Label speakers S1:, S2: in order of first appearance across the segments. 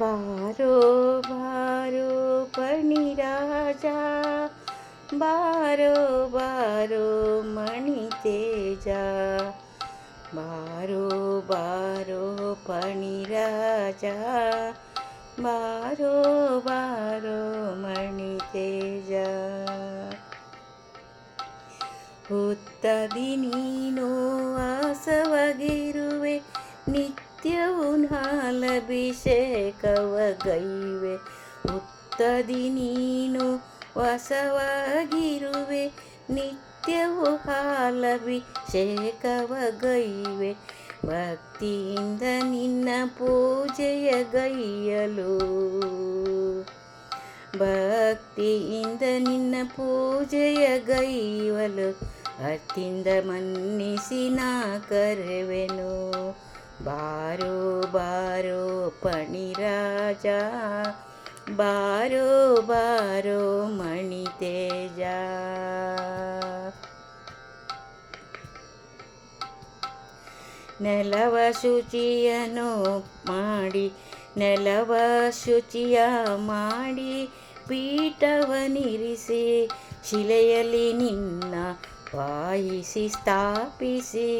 S1: बारो बारोपणि राजा बारो बारो बारोमणितेजा बारो बारो बारोपणिराजा बारो बारोमणितेजागिरु ವಾಸವಾಗಿರುವೆ ನಿತ್ಯವೂ ಹಾಲಭಿಷೇಕವ ಗೈವೆ. ಹುತ್ತದಿ ನೀನು ವಾಸವಾಗಿರುವೆ. ನಿತ್ಯವು ಹಾಲಭಿಷೇಕವ ಗೈವೆ. ಭಕ್ತಿಯಿಂದ ನಿನ್ನ ಪೂಜೆಯ ಗೈಯಲು. ಭಕ್ತಿಯಿಂದ ನಿನ್ನ ಪೂಜೆಯ ಗೈವಲು ಅತ್ತಿಂದ ಮನ್ನಿಸಿ ನಾ ಕರೆವೆನು. ಬಾರೋ ಬಾರೋ ಪಣಿರಾಜ, ಬಾರೋ ಬಾರೋ ಮಣಿ ತೇಜ ನೆಲವ ಶುಚಿಯನು ಮಾಡಿ, ನೆಲವ ಶುಚಿಯ ಮಾಡಿ ಪೀಠವನಿರಿಸಿ ಶಿಲೆಯಲ್ಲಿ ನಿನ್ನ ವಾಯಿಸಿ ಸ್ಥಾಪಿಸಿ.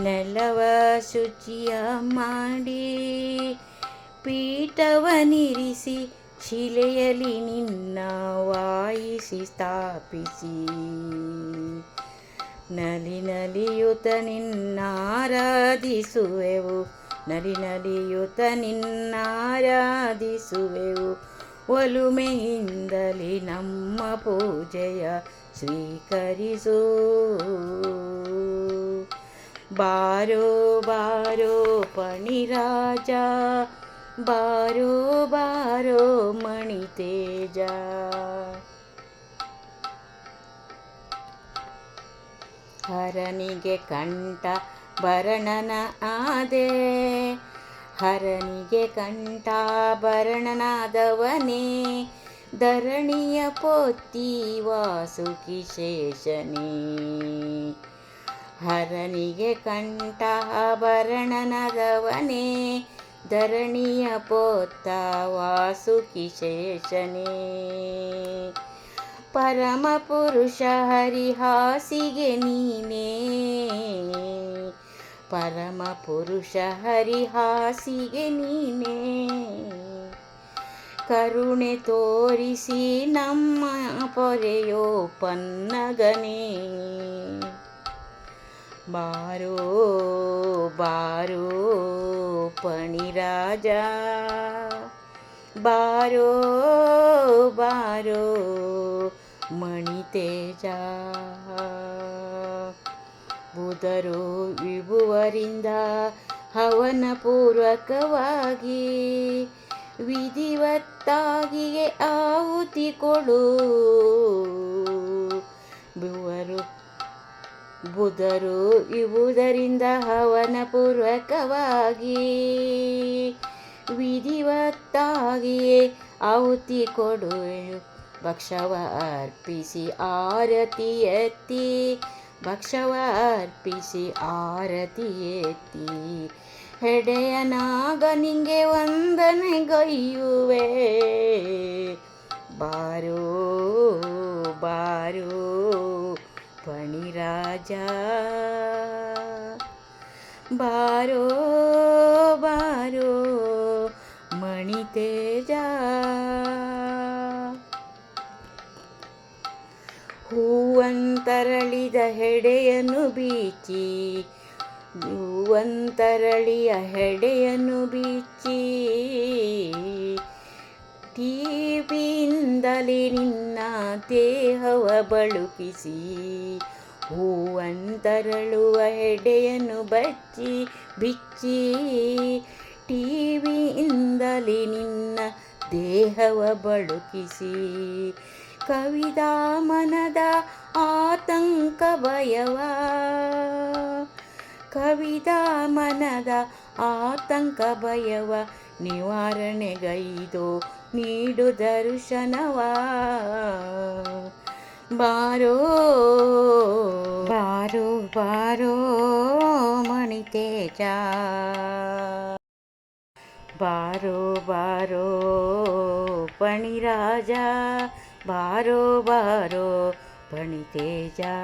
S1: ನೆಲವ ಶುಚಿಯ ಮಾಡಿ ಪೀಠವನಿರಿಸಿ ಶಿಲೆಯಲ್ಲಿ ನಿನ್ನ ವಾಯಿಸಿ ಸ್ಥಾಪಿಸಿ. ನಲಿ ನಲಿಯುತ ನಿನ್ನಾರಾಧಿಸುವೆವು, ನಲಿ ನಲಿಯುತ ನಿನ್ನಾರಾಧಿಸುವೆವು. ಒಲುಮೆಯಿಂದಲೇ ನಮ್ಮ ಪೂಜೆಯ ಸ್ವೀಕರಿಸು. ಬಾರೋ ಬಾರೋ ಪಣಿರಾಜ, ಬಾರೋ ಬಾರೋ ಮಣಿ ತೇಜ ಹರನಿಗೆ ಕಂಠ ಭರಣನ ಆದೆ, ಹರನಿಗೆ ಕಂಠಾಭರಣನಾದವನೇ ಧರಣಿಯ ಪೋತಿ ವಾಸುಕಿ ಶೇಷನೇ. ಹರನಿಗೆ ಕಂಠಾಭರಣನದವನೇ ಧರಣಿಯ ಪೋತ್ತ ವಾಸುಕಿ ಶೇಷನೇ. ಪರಮ ಪುರುಷ ಹರಿಹಾಸಿಗೆ ನೀನೇ, ಪರಮ ಪುರುಷ ಹರಿಹಾಸಿಗೆ ನೀನೇ. ಕರುಣೆ ತೋರಿಸಿ ನಮ್ಮ ಪೊರೆಯೋ ಪನ್ನಗನೇ ಬಾರೋ ಬಾರೋ ಪಣಿರಾಜ ಬಾರೋ ಬಾರೋ ಮಣಿತೇಜ ಬುಧರು ವಿಭುವರಿಂದ ಹವನ ಪೂರ್ವಕವಾಗಿ ವಿಧಿವತ್ತಾಗಿಯೇ ಆಹುತಿ ಕೊಡು. ಬುಧರು ಇವುದರಿಂದ ಹವನ ಪೂರ್ವಕವಾಗಿ. ವಿಧಿವತ್ತಾಗಿಯೇ ಆಹುತಿ ಕೊಡು ಭಕ್ಷವ ಅರ್ಪಿಸಿ ಆರತಿ ಎತ್ತಿ. ಭಕ್ಷವ ಅರ್ಪಿಸಿ ಆರತಿ ಎತ್ತಿ. ಹೆಡೆಯನಾಗ ನಿಂಗೆ ವಂದನೆ ವಂದನೆಗೈಯುವೆ ಬಾರೋ ಬಾರೋ. ಪಣಿರಾಜ ಬಾರೋ ಬಾರೋ ತೇಜ. ಹೂವಂತರಳಿದ ಹೆಡೆಯನ್ನು ಬೀಚಿ ಹೂವಂತರಳಿಯ ಹೆಡೆಯನ್ನು ಬೀಚಿ. ಟಿವಿಯಿಂದಲೇ ನಿನ್ನ ದೇಹವ ಬಳುಕಿಸಿ ಹೂವಂತರಳುವ ಹೆಡೆಯನ್ನು ಬಚ್ಚಿ, ಬಿಚ್ಚಿ, ಟಿವಿಯಿಂದಲೇ ನಿನ್ನ ದೇಹವ ಬಳುಕಿಸಿ. ಕವಿದ ಮನದ ಆತಂಕ ಭಯವ. ಕವಿದ ಮನದ ಆತಂಕ ಭಯವ. ನಿವಾರಣೆಗೈದು ನೀಡು ದರ್ಶನವ. ಬಾರೋ बारो मणितेजा बारो बारो पणिराजा बारो बारो पणितेजा